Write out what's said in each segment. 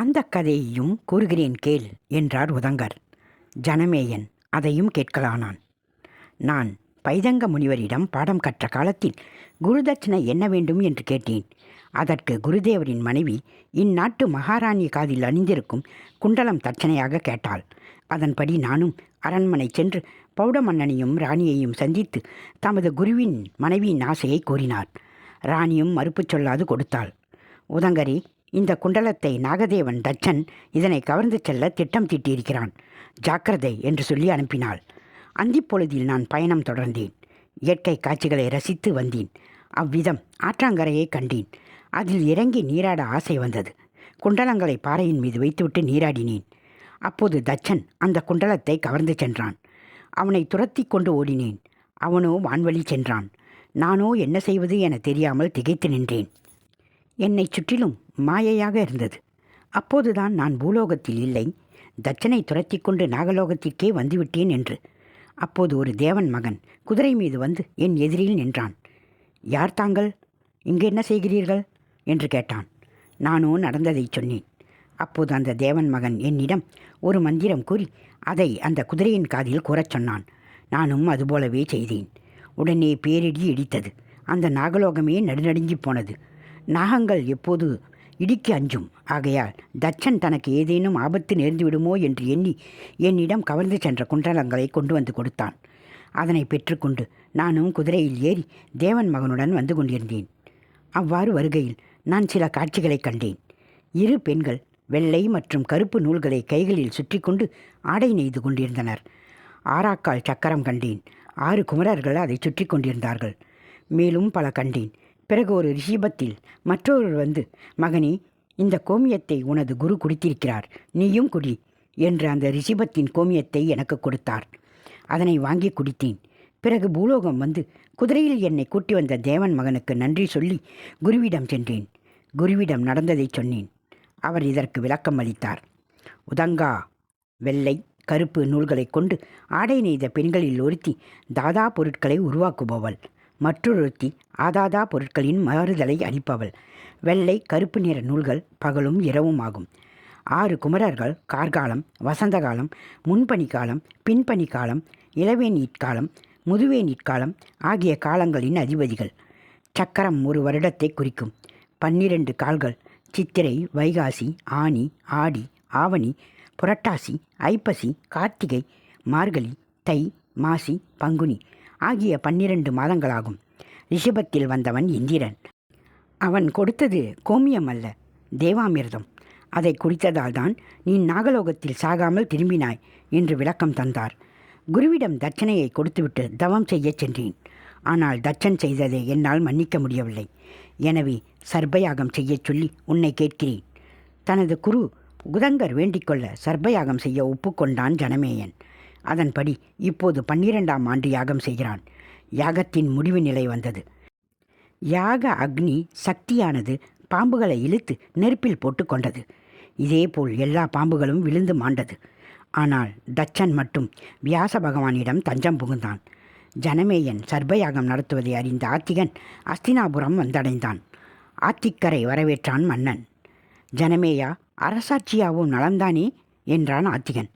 அந்த கதையையும் கூறுகிறேன் கேள் என்றார் உதங்கர். ஜனமேயன் அதையும் கேட்கலானான். நான் பைதங்க முனிவரிடம் பாடம் கற்ற காலத்தில் குருதட்சணை என்ன வேண்டும் என்று கேட்டேன். அதற்கு குருதேவரின் மனைவி இந்நாட்டு மகாராணி காதில் அணிந்திருக்கும் குண்டலம் தட்சணையாக கேட்டாள். அதன்படி நானும் அரண்மனை சென்று பௌடமன்னனையும் ராணியையும் சந்தித்து தமது குருவின் மனைவியின் ஆசையை கூறினார். ராணியும் மறுப்பு சொல்லாது கொடுத்தாள். உதங்கரி இந்த குண்டலத்தை நாகதேவன் தச்சன் இதனை கவர்ந்து செல்ல திட்டம் தீட்டியிருக்கிறான். ஜாக்கிரதை என்று சொல்லி அனுப்பினாள். அந்திப்பொழுதில் நான் பயணம் தொடர்ந்தேன். இயற்கை காட்சிகளை ரசித்து வந்தேன். அவ்விதம் ஆற்றாங்கரையை கண்டேன். அதில் இறங்கி நீராட ஆசை வந்தது. குண்டலங்களை பாறையின் மீது வைத்துவிட்டு நீராடினேன். அப்போது தச்சன் அந்த குண்டலத்தை கவர்ந்து சென்றான். அவனை துரத்தி கொண்டு ஓடினேன். அவனோ வான்வழி சென்றான். நானோ என்ன செய்வது என தெரியாமல் திகைத்து நின்றேன். என்னை சுற்றிலும் மாயையாக இருந்தது. அப்போதுதான் நான் பூலோகத்தில் இல்லை. தட்சனை துரத்தி கொண்டு நாகலோகத்திற்கே வந்துவிட்டேன் என்று. அப்போது ஒரு தேவன் மகன் குதிரை மீது வந்து என் எதிரில் நின்றான். யார் தாங்கள்? இங்கு என்ன செய்கிறீர்கள்? என்று கேட்டான். நானோ நடந்ததை சொன்னேன். அப்போது அந்த தேவன் மகன் என்னிடம் ஒரு மந்திரம் கூறி அதை அந்த குதிரையின் காதில் கூறச் சொன்னான். நானும் அதுபோலவே செய்தேன். உடனே பேரிடி இடித்தது. அந்த நாகலோகமே நடுநடுங்கி போனது. நாகங்கள் எப்போது இடிக்கு அஞ்சும். ஆகையால் தச்சன் தனக்கு ஏதேனும் ஆபத்து நேர்ந்து விடுமோ என்று எண்ணி என்னிடம் கவர்ந்து சென்ற குண்டலங்களை கொண்டு வந்து கொடுத்தான். அதனை பெற்றுக்கொண்டு நானும் குதிரையில் ஏறி தேவன் மகனுடன் வந்து கொண்டிருந்தேன். அவ்வாறு வருகையில் நான் சில காட்சிகளை கண்டேன். இரு பெண்கள் வெள்ளை மற்றும் கருப்பு நூல்களை கைகளில் சுற்றி கொண்டு ஆடை நெய்து கொண்டிருந்தனர். ஆறாக்கால் சக்கரம் கண்டேன். ஆறு குமரர்கள் அதை சுற்றி கொண்டிருந்தார்கள். மேலும் பல கண்டேன். பிறகு ஒரு ரிஷிபத்தில் மற்றொருவர் வந்து மகனே இந்த கோமியத்தை உனது குரு குடித்திருக்கிறார் நீயும் குடி என்று அந்த ரிஷிபத்தின் கோமியத்தை எனக்கு கொடுத்தார். அதனை வாங்கி குடித்தேன். பிறகு பூலோகம் வந்து குதிரையில் என்னை கூட்டி வந்த தேவன் மகனுக்கு நன்றி சொல்லி குருவிடம் சென்றேன். குருவிடம் நடந்ததை சொன்னேன். அவர் இதற்கு விளக்கம் அளித்தார். உதங்கா வெள்ளை கருப்பு நூல்களை கொண்டு ஆடை நெய்த பெண்களில் ஒருத்தி தாதா பொருட்களை உருவாக்குபவள். மற்றொருத்தி ஆதாதா பொருட்களின் மாறுதலை அளிப்பவள். வெள்ளை கருப்பு நிற நூல்கள் பகலும் இரவும் ஆகும். ஆறு குமரர்கள் கார்காலம் வசந்த காலம் முன்பனி காலம் பின்பனி காலம் இளவேநீட் காலம் ஆகிய காலங்களின் அதிபதிகள். சக்கரம் ஒரு வருடத்தை குறிக்கும். பன்னிரண்டு கால்கள் சித்திரை வைகாசி ஆனி ஆடி ஆவணி புரட்டாசி ஐப்பசி கார்த்திகை மார்கழி தை மாசி பங்குனி. ஆகிய பன்னிரண்டு மாதங்களாகும். ரிஷபத்தில் வந்தவன் இந்திரன். அவன் கொடுத்தது கோமியம் அல்ல தேவாமிர்தம். அதை குடித்ததால் தான் நீ நாகலோகத்தில் சாகாமல் திரும்பினாய் என்று விளக்கம் தந்தார். குருவிடம் தட்சணையை கொடுத்துவிட்டு தவம் செய்யச் சென்றேன். ஆனால் தட்சன் செய்ததை என்னால் மன்னிக்க முடியவில்லை. எனவே சர்பயாகம் செய்யச் சொல்லி உன்னை கேட்கிறேன். தனது குரு குதங்கர் வேண்டிக்கொள்ள சர்பயாகம் செய்ய ஒப்புக்கொண்டான் ஜனமேயன். அதன்படி இப்போது பன்னிரெண்டாம் ஆண்டு யாகம் செய்கிறான். யாகத்தின் முடிவு நிலை வந்தது. யாக அக்னி சக்தியானது பாம்புகளை இழுத்து நெருப்பில் போட்டு கொண்டது. இதேபோல் எல்லா பாம்புகளும் விழுந்து மாண்டது. ஆனால் தச்சன் மட்டும் வியாச பகவானிடம் தஞ்சம் புகுந்தான். ஜனமேயன் சர்பயாகம் நடத்துவதை அறிந்த ஆத்திகன் அஸ்தினாபுரம் வந்தடைந்தான். ஆத்திக்கரை வரவேற்றான் மன்னன். ஜனமேயா அரசாட்சியாவும் நலம்தானே? என்றான் ஆத்திகன்.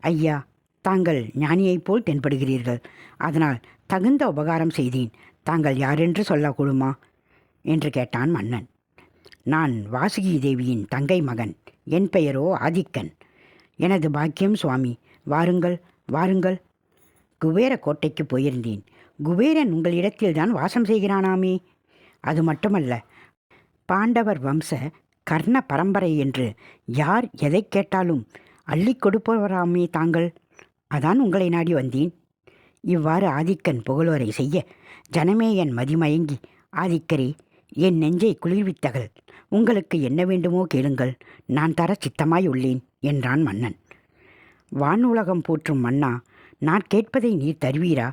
ஐயா தாங்கள் ஞானியைப் போல் தென்படுகிறீர்கள். அதனால் தகுந்த உபகாரம் செய்தேன். தாங்கள் யாரென்று சொல்லக்கூடுமா? என்று கேட்டான் மன்னன். நான் வாசுகி தேவியின் தங்கை மகன். என் பெயரோ ஆதிக்கன். எனது பாக்கியம் சுவாமி. வாருங்கள் வாருங்கள். குபேர கோட்டைக்கு போயிருந்தேன். குபேரன் உங்களிடத்தில்தான் வாசம் செய்கிறானாமே. அது மட்டுமல்ல பாண்டவர் வம்ச கர்ண பரம்பரை என்று யார் எதை கேட்டாலும் அள்ளி கொடுப்பவராமே தாங்கள். அதான் உங்களை நாடி வந்தேன். இவ்வாறு ஆதிக்கன் புகழோரை செய்ய ஜனமே என் மதிமயங்கி ஆதிக்கரே என் நெஞ்சை குளிர்வித்தகள் உங்களுக்கு என்ன வேண்டுமோ கேளுங்கள். நான் தர சித்தமாய் உள்ளேன் என்றான் மன்னன். வானுலகம் போற்றும் மன்னா நான் கேட்பதை நீர் தருவீரா?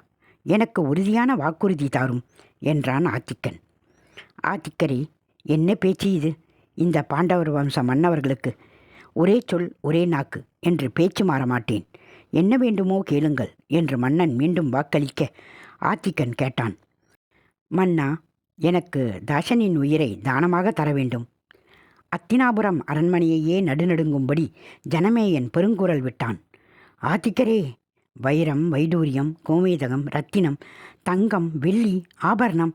எனக்கு உறுதியான வாக்குறுதி தாரும் என்றான் ஆத்திக்கன் ஆத்திக்கரே என்ன பேச்சு இது? இந்த பாண்டவர் வம்ச மன்னவர்களுக்கு ஒரே சொல் ஒரே நாக்கு என்று பேச்சு மாற மாட்டேன். என்ன வேண்டுமோ கேளுங்கள் என்று மன்னன் மீண்டும் வாக்களிக்க ஆத்திக்கன் கேட்டான். மன்னா எனக்கு தாசனின் உயிரை தானமாக தர வேண்டும். அத்தினாபுரம் அரண்மனையையே நடுநடுங்கும்படி ஜனமேயன் பெருங்குரல் விட்டான். ஆத்திக்கரே வைரம் வைடூரியம் கோமேதகம் ரத்தினம் தங்கம் வெள்ளி ஆபரணம்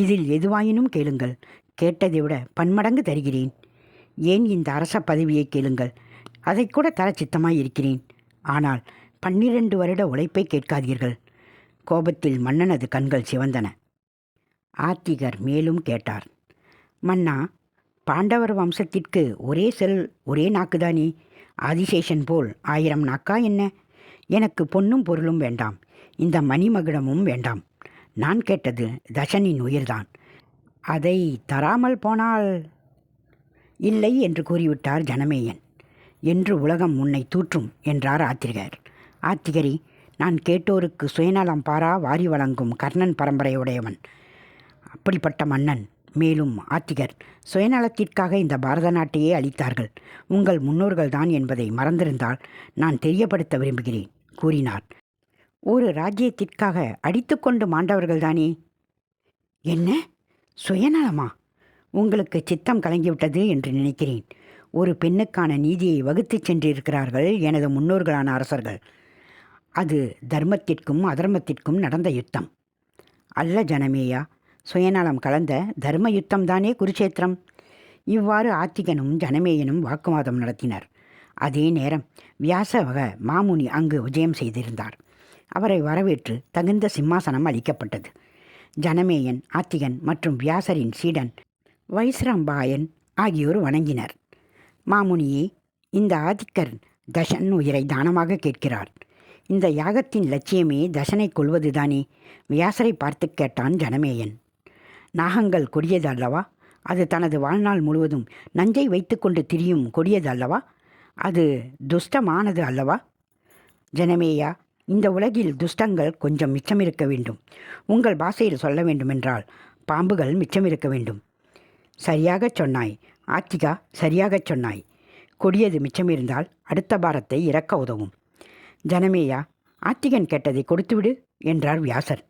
இதில் எதுவாயினும் கேளுங்கள். கேட்டதை விட பன்மடங்கு தருகிறேன். ஏன் இந்த அரச பதவியை கேளுங்கள்? அதை கூட தர சித்தமாய் இருக்கிறேன் ஆனால் பன்னிரண்டு வருட உழைப்பை கேட்காதீர்கள். கோபத்தில் மன்னனது கண்கள் சிவந்தன. ஆத்திகர் மேலும் கேட்டார். மன்னா பாண்டவர் வம்சத்திற்கு ஒரே செல் ஒரே நாக்குதானே? ஆதிசேஷன் போல் ஆயிரம் நாக்கா என்ன? எனக்கு பொன்னும் பொருளும் வேண்டாம். இந்த மணிமகுடமும் வேண்டாம். நான் கேட்டது தசனின் உயிர்தான். அதை தராமல் போனால் இல்லை என்று கூறிவிட்டார் ஜனமேயன். என்று உலகம் உன்னை தூற்றும் என்றார் ஆத்திரிகர் ஆத்திகரி நான் கேட்டோருக்கு சுயநலம் பாரா வாரி வழங்கும் கர்ணன் பரம்பரையுடையவன். அப்படிப்பட்ட மன்னன் மேலும் ஆத்திகர் சுயநலத்திற்காக இந்த பாரத நாட்டையே அளித்தார்கள். உங்கள் முன்னோர்கள் தான் என்பதை மறந்திருந்தால் நான் தெரியப்படுத்த விரும்புகிறேன் கூறினார். ஒரு ராஜ்யத்திற்காக அடித்துக்கொண்டு மாண்டவர்கள்தானே என்ன? சுயநலமா? உங்களுக்கு சித்தம் கலங்கிவிட்டது என்று நினைக்கிறேன். ஒரு பெண்ணுக்கான நீதியை வகுத்துச் சென்றிருக்கிறார்கள் எனது முன்னோர்களான அரசர்கள். அது தர்மத்திற்கும் அதர்மத்திற்கும் நடந்த யுத்தம். அல்ல ஜனமேயா சுயநலம் கலந்த தர்ம யுத்தம்தானே குருச்சேத்திரம் இவ்வாறு ஆத்திகனும் ஜனமேயனும் வாக்குவாதம் நடத்தினர். அதே நேரம் வியாசவக மாமுனி அங்கு விஜயம் செய்திருந்தார். அவரை வரவேற்று தகுந்த சிம்மாசனம் அளிக்கப்பட்டது. ஜனமேயன் ஆத்திகன் மற்றும் வியாசரின் சீடன் வைஸ்ரம்பாயன் ஆகியோர் வணங்கினர். மாமுனியே இந்த ஆதிக்கர் தசன் உயிரை தானமாக கேட்கிறார். இந்த யாகத்தின் லட்சியமே தசனை கொள்வதுதானே? வியாசரை பார்த்து கேட்டான் ஜனமேயன். நாகங்கள் கொடியது அல்லவா அது தனது வாழ்நாள் முழுவதும் நஞ்சை வைத்துக்கொண்டு திரியும் கொடியது அல்லவா அது துஷ்டமானது அல்லவா? ஜனமேயா இந்த உலகில் துஷ்டங்கள் கொஞ்சம் மிச்சமிருக்க வேண்டும். உங்கள் பாஷையில் சொல்ல வேண்டுமென்றால் பாம்புகள் மிச்சமிருக்க வேண்டும். சரியாகச் சொன்னாய். ஆத்திகா சரியாகச் சொன்னாய். கொடியது மிச்சமிருந்தால் அடுத்த பாரத்தை இறக்க உதவும். ஜனமேயா ஆத்திகன் கேட்டதை கொடுத்துவிடு என்றார் வியாசர்.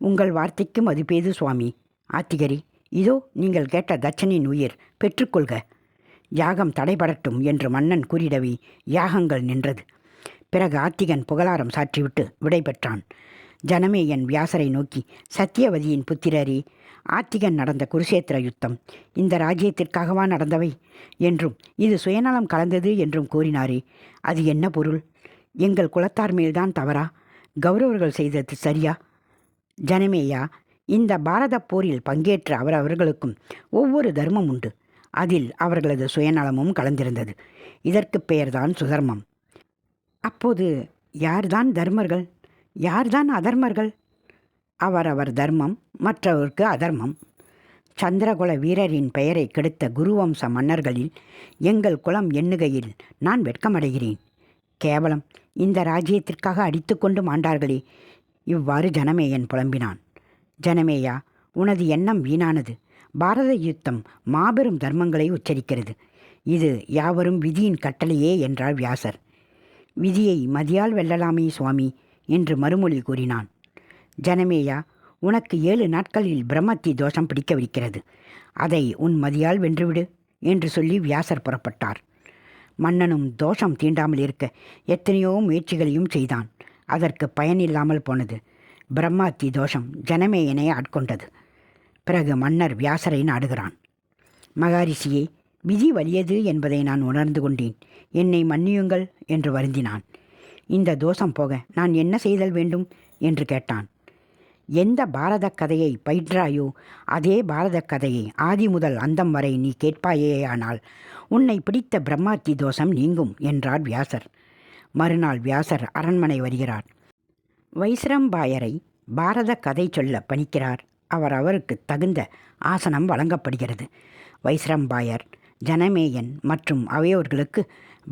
உங்கள் வார்த்தைக்கு மதிப்பேது சுவாமி? ஆத்திகரி இதோ நீங்கள் கேட்ட தட்சனின் உயிர் பெற்றுக்கொள்க. யாகம் தடைபடட்டும் என்று மன்னன் கூறிடவே யாகங்கள் நின்றது. பிறகு ஆத்திகன் புகழாரம் சாற்றிவிட்டு விடை பெற்றான். ஜனமேயன் வியாசரை நோக்கி சத்தியவதியின் புத்திரரே ஆத்திகன் நடந்த குருஷேத்திர யுத்தம் இந்த ராஜ்யத்திற்காகவா நடந்தவை? என்றும் இது சுயநலம் கலந்தது என்றும் கூறினாரே அது என்ன பொருள்? எங்கள் குலத்தார் மேல்தான் தவறா? கௌரவர்கள் செய்தது சரியா? ஜனமேயா இந்த பாரத போரில் பங்கேற்ற அவரவர்களுக்கும் ஒவ்வொரு தர்மம் உண்டு. அதில் அவர்களது சுயநலமும் கலந்திருந்தது. இதற்கு பெயர்தான் சுதர்மம். அப்போது யார்தான் தர்மர்கள்? யார்தான் அதர்மர்கள்? அவரவர் தர்மம் மற்றவருக்கு அதர்மம். சந்திரகுல வீரரின் பெயரை கெடுத்த குருவம்ச மன்னர்களில் எங்கள் குலம் எண்ணுகையில் நான் வெட்கமடைகிறேன். கேவலம். இந்த ராஜ்யத்திற்காக அடித்துக்கொண்டு மாண்டார்களே. இவ்வாறு ஜனமேயன் புலம்பினான். ஜனமேயா உனது எண்ணம் வீணானது. பாரத யுத்தம் மாபெரும் தர்மங்களை உச்சரிக்கிறது. இது யாவரும் விதியின் கட்டளையே என்றார் வியாசர். விதியை மதியால் வெல்லலாமே சுவாமி என்று மறுமொழி கூறினான். ஜனமேயா உனக்கு ஏழு நாட்களில் பிரம்மத்தி தோஷம் பிடிக்கவிருக்கிறது. அதை உன் மதியால் வென்றுவிடு என்று சொல்லி வியாசர் புறப்பட்டார். மன்னனும் தோஷம் தீண்டாமல் இருக்க எத்தனையோ முயற்சிகளையும் செய்தான். அதற்கு பயனில்லாமல் போனது. பிரம்மாத்தி தோஷம் ஜனமேயனை ஆட்கொண்டது. பிறகு மன்னர் வியாசரை நாடுகிறான். மகாரிஷியே விதி வலியது என்பதை நான் உணர்ந்து கொண்டேன். என்னை மன்னியுங்கள் என்று வருந்தினான். இந்த தோஷம் போக நான் என்ன செய்தல் வேண்டும்? என்று கேட்டான். எந்த பாரத கதையை பயின்றாயோ அதே பாரத கதையை ஆதி முதல் அந்தம் வரை நீ கேட்பாயேயானால் உன்னை பிடித்த பிரம்மாத்தி தோஷம் நீங்கும் என்றார் வியாசர். மறுநாள் வியாசர் அரண்மனை வருகிறார். வைசிரம்பாயரை பாரத கதை சொல்ல பணிக்கிறார். அவர் அவருக்கு தகுந்த ஆசனம் வழங்கப்படுகிறது. வைசிரம்பாயர் ஜனமேயன் மற்றும் அவையோர்களுக்கு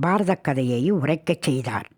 பாரத கதையை உரைக்கச் செய்தார்.